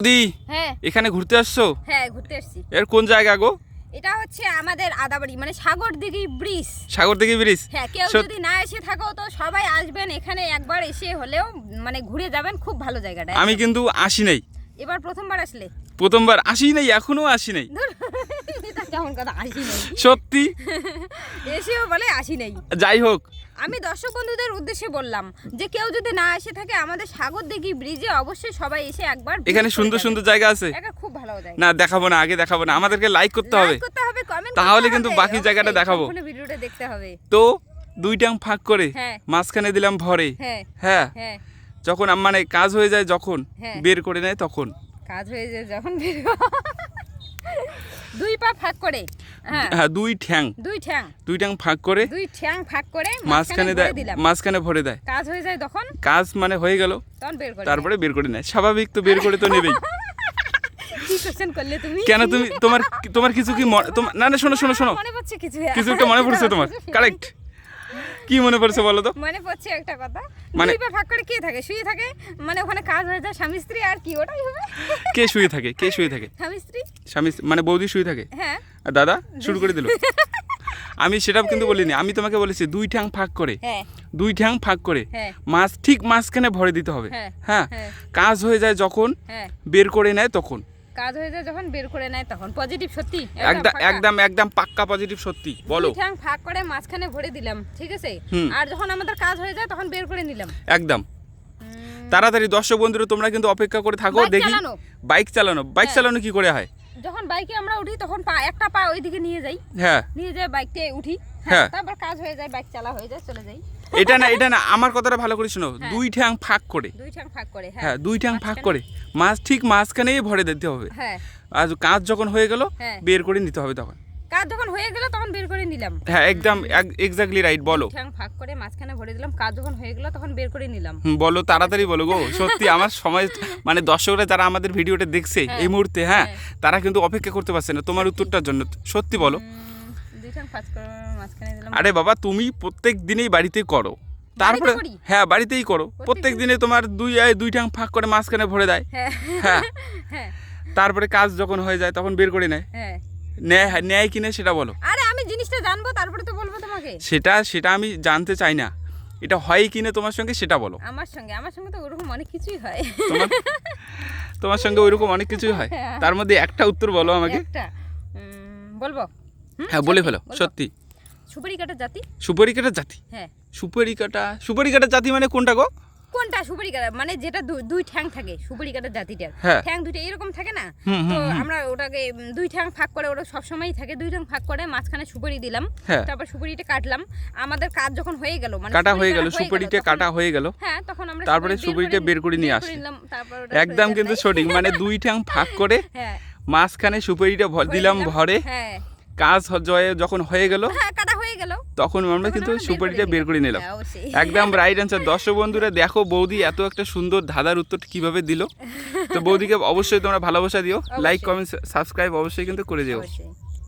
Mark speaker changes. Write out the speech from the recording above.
Speaker 1: দি
Speaker 2: হ্যাঁ।
Speaker 1: এখানে ঘুরতে আসছো?
Speaker 2: হ্যাঁ ঘুরতে আসছি।
Speaker 1: এর কোন জায়গা গো?
Speaker 2: এটা হচ্ছে আমাদের আদাবাড়ি মানে সাগর দিঘি ব্রিজ।
Speaker 1: সাগর দিঘি ব্রিজ?
Speaker 2: হ্যাঁ কেউ যদি না এসে থাকো তো সবাই আসবেন এখানে একবার এসে হলেও মানে ঘুরে যাবেন খুব ভালো জায়গাটা।
Speaker 1: আমি কিন্তু আসি নাই।
Speaker 2: এবার প্রথমবার আসলে?
Speaker 1: প্রথমবার আসি নাই এখনও আসি নাই।
Speaker 2: কেমন কথা আসি নেই।
Speaker 1: সত্যি?
Speaker 2: এসেও বলে আসি নেই।
Speaker 1: যাই হোক।
Speaker 2: আমি দর্শক বন্ধুদের উদ্দেশ্যে বললাম যে কেউ যদি না এসে থাকে আমাদের সাগর দিঘি ব্রিজে অবশ্যই সবাই এসে একবার
Speaker 1: এখানে সুন্দর সুন্দর জায়গা আছে।
Speaker 2: এটা খুব ভালো জায়গা
Speaker 1: না দেখাবো না আগে দেখাবো না। আমাদেরকে লাইক করতে হবে।
Speaker 2: করতে হবে কমেন্ট
Speaker 1: তাহলে কিন্তু বাকি জায়গাটা দেখাবো।
Speaker 2: ভিডিওটা দেখতে হবে।
Speaker 1: তো দুই টাং ফাঁক করে
Speaker 2: হ্যাঁ।
Speaker 1: মাঝখানে দিলাম ভরে।
Speaker 2: হ্যাঁ।
Speaker 1: হ্যাঁ।
Speaker 2: হ্যাঁ।
Speaker 1: যখন মানে কাজ হয়ে যায় যখন। বের করে নেয় তখন।
Speaker 2: কাজ হয়ে যায় যখন বের দুই পা ফাঁক করে। হ্যাঁ।
Speaker 1: হ্যাঁ দুই ঠ্যাং।
Speaker 2: দুই ঠ্যাং।
Speaker 1: দুই ঠ্যাং ফাঁক করে।
Speaker 2: দুই ঠ্যাং ফাঁক করে
Speaker 1: মাঝখানে দেয় মাঝখানে ভরে দেয়।
Speaker 2: কাজ হয়ে যায় তখন?
Speaker 1: কাজ মানে হয়ে গেল।
Speaker 2: তখন বের করে
Speaker 1: তারপরে বের করে নেয়। স্বাভাবিক তো বের করে তো নেবেই।
Speaker 2: করলে তুমি?
Speaker 1: কেন তুমি তোমার তোমার কিছু কি না না শোনো শোনো শোনো।
Speaker 2: কিছু?
Speaker 1: কিছু একটা মনে পড়ছে তোমার। কারেক্ট কি মনে পড়ছে বলো তো?
Speaker 2: মনে পড়ছে একটা কথা
Speaker 1: মানে-
Speaker 2: দুই পা ফাঁক করে কে থাকে? শুয়ে থাকে? মানে ওখানে কাজ হয়ে যায় স্বামী স্ত্রী আর কি ওটাই হবে।
Speaker 1: কে শুয়ে থাকে? কে শুয়ে থাকে?
Speaker 2: স্বামী স্ত্রী।
Speaker 1: স্বামী মানে বৌদি শুয়ে থাকে?
Speaker 2: হ্যাঁ।
Speaker 1: আর দাদা শুরু করে দিল। আমি সেটা কিন্তু বলিনি আমি তোমাকে বলেছি দুই ঠ্যাং ফাঁক করে।
Speaker 2: হ্যাঁ।
Speaker 1: দুই ঠ্যাং ফাঁক করে।
Speaker 2: হ্যাঁ।
Speaker 1: মাছ ঠিক মাঝখানে ভরে দিতে হবে।
Speaker 2: হ্যাঁ,
Speaker 1: হ্যাঁ। কাজ হয়ে যায় যখন বের করে নেয় তখন।
Speaker 2: কাজ হয়ে যায় যখন বের করে নেয় তখন। পজিটিভ সত্যি।
Speaker 1: একদম একদম একদম পাক্কা পজিটিভ সত্যি বলো।
Speaker 2: ঠ্যাং ফাঁক করে মাঝখানে ভরে দিলাম ঠিক আছে? আর যখন আমাদের কাজ হয়ে যায় তখন বের করে নিলাম।
Speaker 1: একদম। তাড়াতাড়ি দর্শক বন্ধুরা তোমরা কিন্তু অপেক্ষা করে থাকো দেখি। বাইক চালানো। বাইক
Speaker 2: হ্যাঁ।
Speaker 1: চালানো কি করে হয়?
Speaker 2: যখন বাইকে আমরা উঠি তখন পা একটা পা ওইদিকে নিয়ে যাই।
Speaker 1: হ্যাঁ।
Speaker 2: নিয়ে যাই বাইকটায় উঠি।
Speaker 1: হ্যাঁ।
Speaker 2: তারপর কাজ হয়ে যায় বাইক চালা হয়ে যায় চলে যাই।
Speaker 1: এটা না এটা না আমার কথাটা ভালো করে শোনো।
Speaker 2: হ্যাঁ।
Speaker 1: দুই ঠ্যাং ফাঁক করে।
Speaker 2: দুই ঠ্যাং ফাঁক করে
Speaker 1: হ্যাঁ। দুই ঠ্যাং ফাঁক করে। মাছ ঠিক মাঝখানেই ভরে দিতে হবে।
Speaker 2: হ্যাঁ।
Speaker 1: আর কাজ যখন হয়ে গেল
Speaker 2: হ্যাঁ।
Speaker 1: বের করে নিতে হবে তখন।
Speaker 2: কাজ যখন হয়ে গেল তখন বের করে নিলাম।
Speaker 1: হ্যাঁ একদম এক্স্যাক্টলি রাইট বলো।
Speaker 2: ঠ্যাং ফাঁক করে মাঝখানে ভরে দিলাম কাজ যখন হয়ে গেল তখন বের করে নিলাম।
Speaker 1: বলো তাড়াতাড়ি বলো গো সত্যি আমার সময় মানে দর্শকরা যারা আমাদের ভিডিওটা দেখছে
Speaker 2: হ্যাঁ।
Speaker 1: এই মুহূর্তে হ্যাঁ
Speaker 2: হ্যাঁ।
Speaker 1: তারা কিন্তু অপেক্ষা করতে পারছে না তোমার উত্তরটার জন্য সত্যি বলো। আরে বাবা তুমি প্রত্যেক দিনেই বাড়িতে করো। তারপরে হ্যাঁ বাড়িতেই করো।
Speaker 2: প্রত্যেক
Speaker 1: দিনে? তোমার দুই আয় দুই ঠ্যাং ফাঁক করে মাঝখানে ভরে দেয়।
Speaker 2: হ্যাঁ।
Speaker 1: হ্যাঁ।
Speaker 2: হ্যাঁ।
Speaker 1: তারপরে কাজ যখন হয়ে যায় তখন বের করে নেয়।
Speaker 2: হ্যাঁ।
Speaker 1: নেয় নেয় কিনে সেটা বলো।
Speaker 2: আরে আমি জিনিসটা জানব তারপরে তো বলব তোমাকে।
Speaker 1: সেটা সেটা আমি জানতে চাই না। এটা হয় কিনে তোমার সঙ্গে সেটা বলো।
Speaker 2: আমার সঙ্গে? আমার সঙ্গে তো ওরকম অনেক কিছুই হয়।
Speaker 1: তোমার সঙ্গে ওইরকম অনেক কিছুই হয়।
Speaker 2: হ্যাঁ।
Speaker 1: তার মধ্যে একটা উত্তর বলো আমাকে।
Speaker 2: একটা। বলব?
Speaker 1: হ্যাঁ বলে ফেলো সত্যি।
Speaker 2: সুপারি কাটার জাতি?
Speaker 1: সুপারি কাটার জাতি?
Speaker 2: হ্যাঁ।
Speaker 1: সুপারি কাটা সুপারি কাটার জাতি মানে কোনটা গো?
Speaker 2: কোনটা সুপারি কাটা মানে যেটা দুই ঠ্যাং থাকে সুপারি কাটার জাতিটার।
Speaker 1: হ্যাঁ।
Speaker 2: ঠ্যাং দুইটা এরকম থাকে না? তো আমরা ওটাকে দুই ঠ্যাং ফাঁক করে ওটা সবসময়ই থাকে দুই ঠ্যাং ফাঁক করে মাঝখানে সুপারি দিলাম
Speaker 1: হ্যাঁ।
Speaker 2: তারপর সুপারিটা কাটলাম। আমাদের কাজ যখন হয়ে গেল মানে
Speaker 1: কাটা হয়ে গেল সুপারিটা কাটা হয়ে গেল।
Speaker 2: হ্যাঁ তখন আমরা
Speaker 1: তারপরে
Speaker 2: সুপারি
Speaker 1: সুপারিটা বের করে নিয়ে আসি।
Speaker 2: তারপর
Speaker 1: একদম কিন্তু সঠিক মানে দুই ঠ্যাং ফাঁক করে
Speaker 2: হ্যাঁ।
Speaker 1: মাঝখানে সুপারিটা দিলাম ভরে
Speaker 2: হ্যাঁ।
Speaker 1: কাজ যখন হয়ে গেল
Speaker 2: হ্যাঁ গেল।
Speaker 1: তখন আমরা কিন্তু সুপারিটা বের করে নিলাম।
Speaker 2: হ্যাঁ,
Speaker 1: একদম রাইট অ্যান্সার দর্শক বন্ধুরা দেখো বৌদি এত একটা সুন্দর ধাঁধার উত্তর কীভাবে দিল। তো বৌদিকে অবশ্যই তোমরা ভালোবাসা দিও। লাইক কমেন্ট সাবস্ক্রাইব অবশ্যই কিন্তু করে দিও